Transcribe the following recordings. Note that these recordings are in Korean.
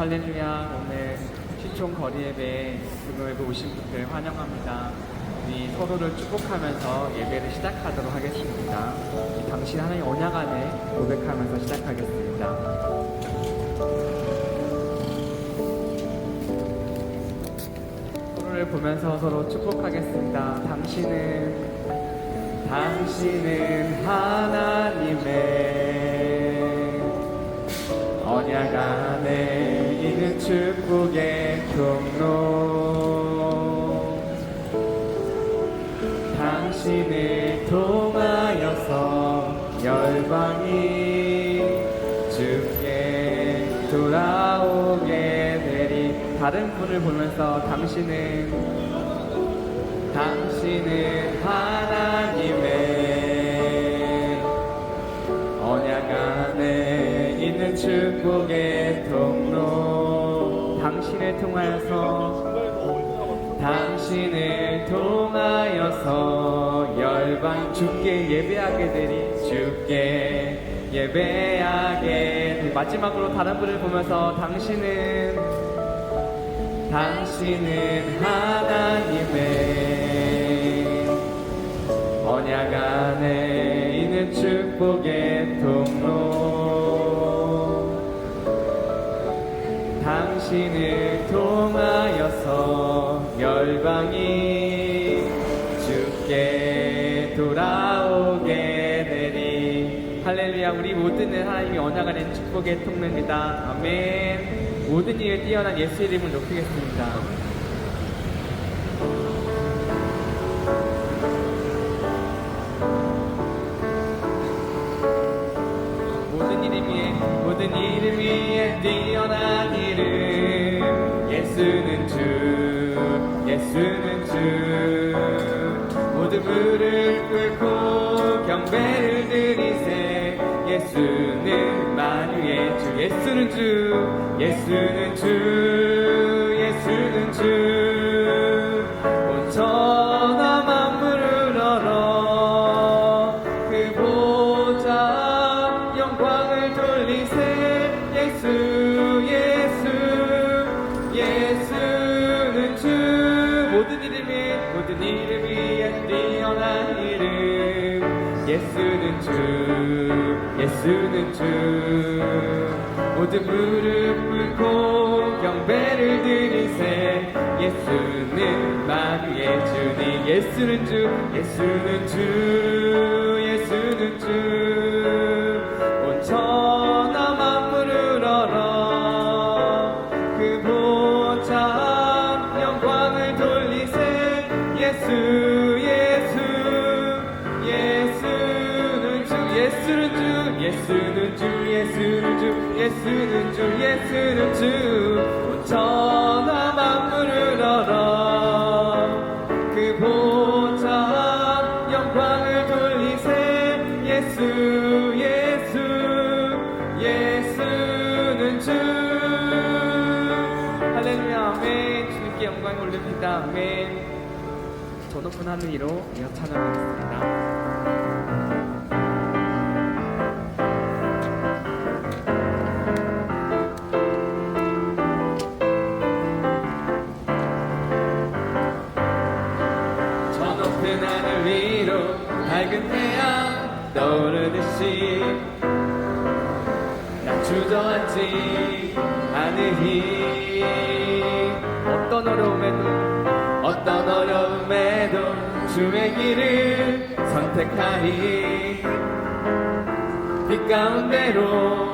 할렐루야 오늘 시총 거리 예배 금요일에 오신 분들 환영합니다. 우리 서로를 축복하면서 예배를 시작하도록 하겠습니다. 이 당신 하나님 언약 안에 고백하면서 시작하겠습니다. 서로를 보면서 서로 축복하겠습니다. 당신은 당신은 하나님의 언약 안에 축복의 통로. 당신을 통하여서 열방이 주께 돌아오게 되리. 다른 분을 보면서 당신은 당신은 하나님의 언약 안에 있는 축복의 통로 통하여서 당신을 통하여서 열방 주께 예배하게 되리 주께 예배하게 마지막으로 다른 분을 보면서 당신은 당신은 하나님의 언약 안에 있는 축복의 당신을 통하여서 열방이 주께 돌아오게 되리. 할렐루야 우리 모두는 하나님의 언약 안에 있는 축복의 통로입니다. 아멘. 모든 일에 뛰어난 예수 이름을 높이겠습니다. 모든 이름 위에 뛰어난 모든 무릎 꿇고 경배를 드리세. 예수는 만유의 주 예수는 주 예수는 주 예수는 주온 천하 만물을 얼어 그 보좌 영광을 돌리세. 예수 예수 예수는 주. 모든 이름이 모든 이름 예수는 주 예수는 주. 모든 무릎 꿇고 경배를 드리세. 예수는 만유의 주니 예수는 주 예수는 주 예수는 주 예수는 주 예수는 주 예수는 주 예수는 주온 천하 만물을 얼어. 그 보좌 영광을 돌리세. 예수 예수 예수는 주. 할렐루야 아멘. 주님께 영광을 올립니다. 아멘. 저 높은 하늘 위로 이어 찬양하겠습니다 밝은 태양 떠오르듯이 나 주저앉지 않으리 어떤 어려움에도 어떤 어려움에도 주의 길을 선택하리. 빛 가운데로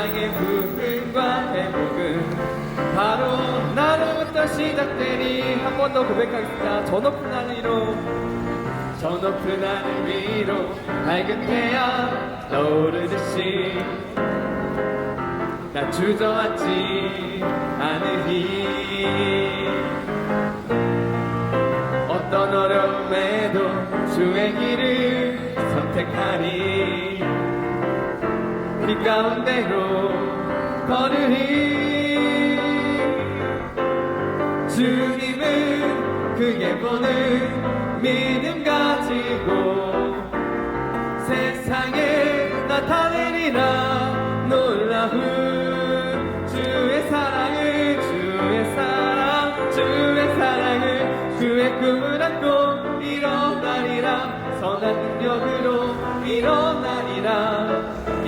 땅의 부흥과 회복은 바로 나로부터 시작되니 한 번 더 고백하겠습니다. 저 높은 하늘 위로. 저 높은 하늘 위로 밝은 태양 떠오르듯이 나 주저앉지 않으리. 어떤 어려움에도 주의 길을 선택하니 빛 가운데로 걸으리. 주님은 그게 보는 믿음 가지고 세상에 나타내리라. 놀라운 주의 사랑을 주의 사랑 주의 사랑을 주의 꿈을 안고 일어나리라. 선한 능력으로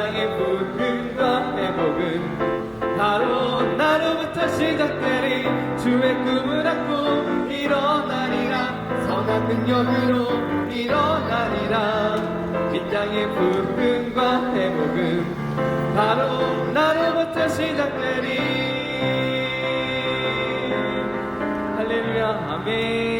이 땅의 부흥과 회복은 바로 나로부터 시작되리. 주의 꿈을 안고 일어나리라. 선한 능력으로 일어나리라. 이 땅의 부흥과 회복은 바로 나로부터 시작되리. 할렐루야 아멘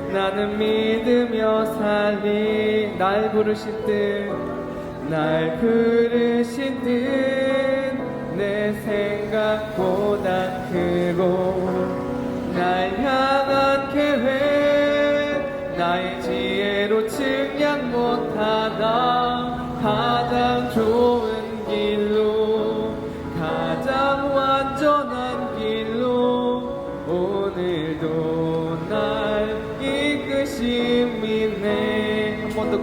나는 믿으며 살리 날 부르신 뜻날 부르신 뜻내 생각보다 크고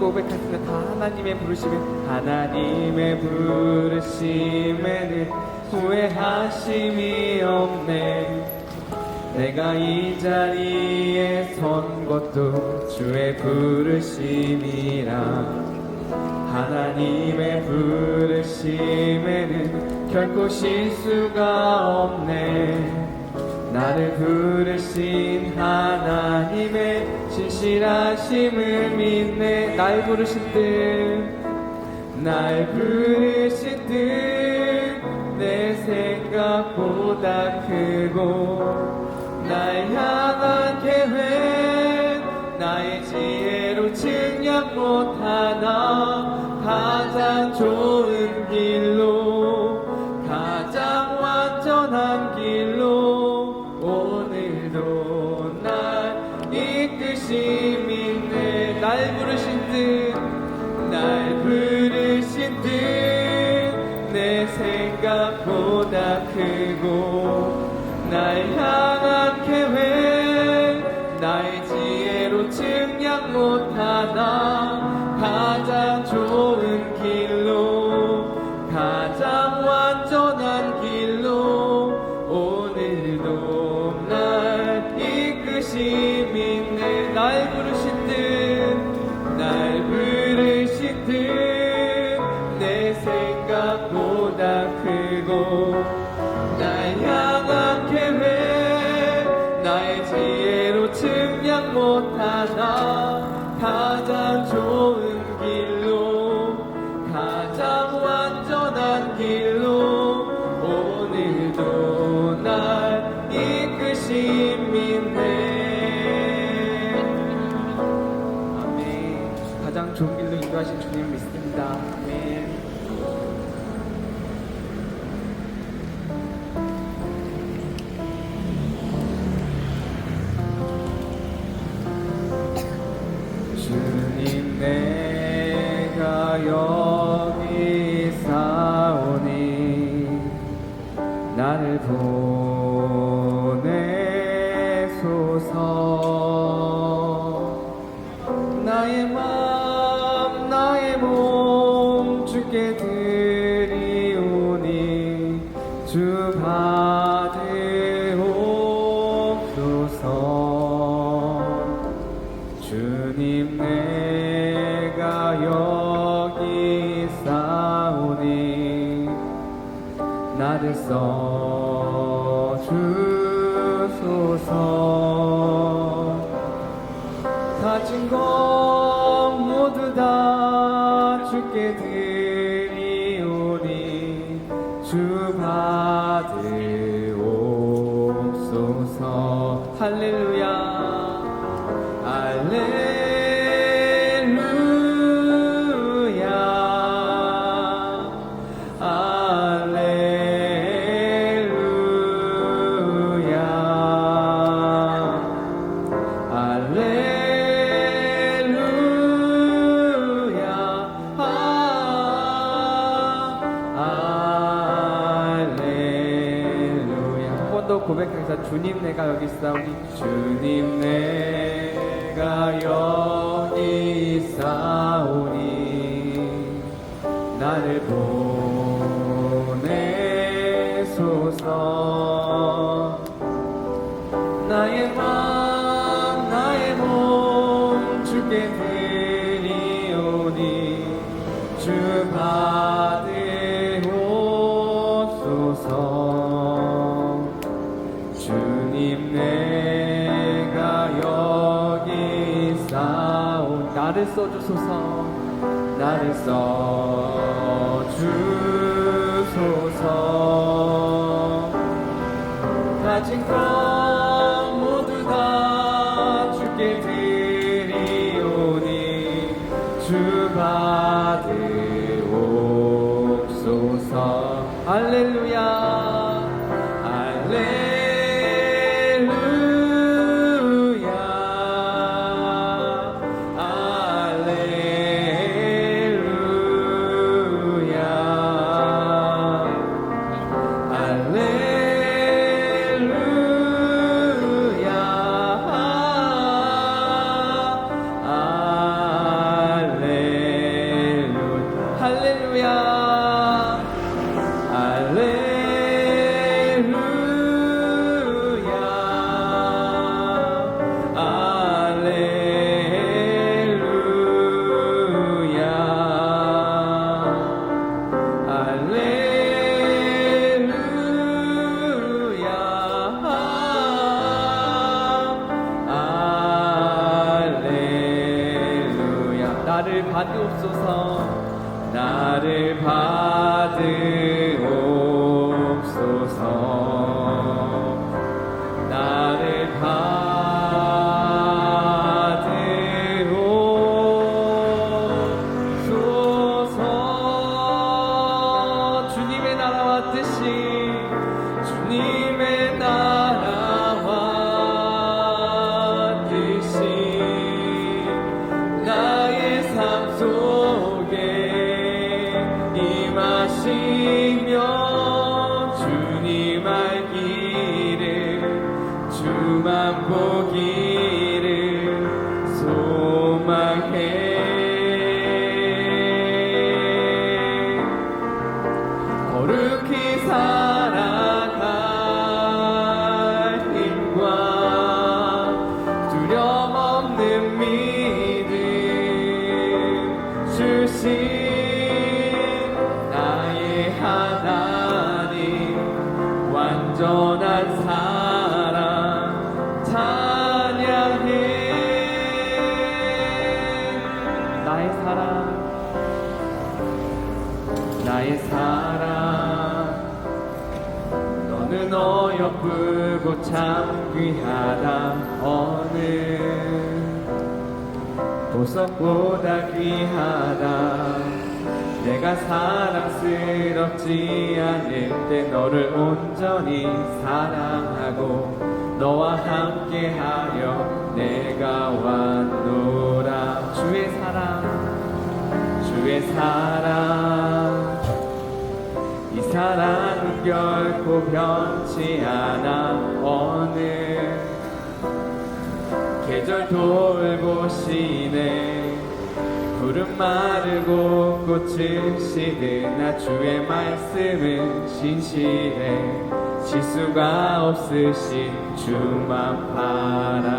고백했습니다 다 하나님의 부르심에 하나님의 부르심에는 후회하심이 없네. 내가 이 자리에 선 것도 주의 부르심이라. 하나님의 부르심에는 결코 실수가 없네. 나를 부르신 하나님의 신실하심을 믿네. 날 부르신 뜻날 부르신 뜻내 생각보다 크고 날 향한 계획 나의 지혜로 측량 못하나 가장 좋은 서 주님 내가 여기 있사오니 나를 써주소서. 상 주님 내가 여기 있사오니 나를 보내소서. 나의 마 써주소서. 나를 써주소서. 가진 것 모두 다 주께 드리오니 주 받으옵소서. 할렐루야. 기쁘고 참 귀하다 어느 보석보다 귀하다. 내가 사랑스럽지 않을 때 너를 온전히 사랑하고 너와 함께하여 내가 왔노라. 주의 사랑 주의 사랑. 사랑 결코 변치 않아. 어느 계절 돌보시네 구름 마르고 꽃을 시든 나 주의 말씀은 신실해. 실수가 없으신 주만 바라.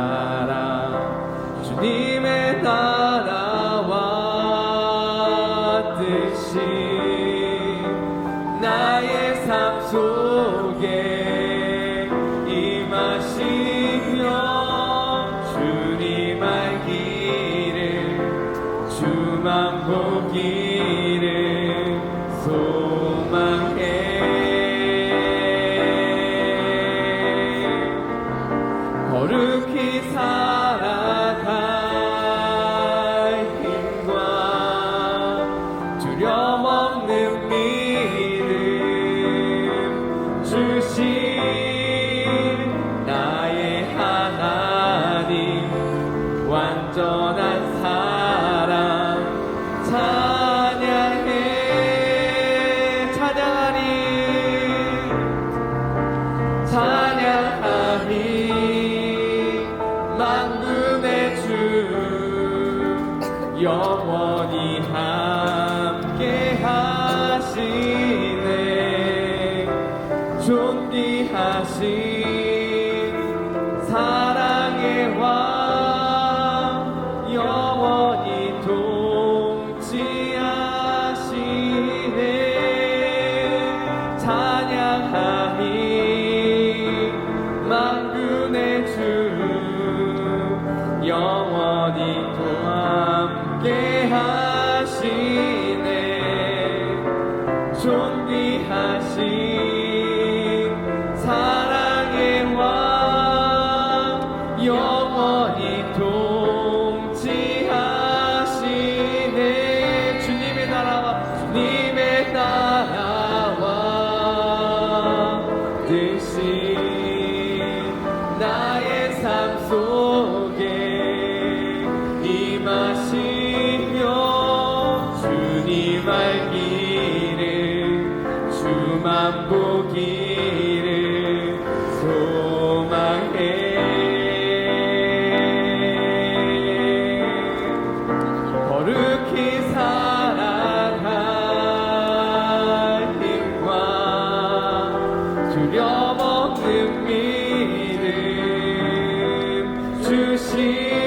See.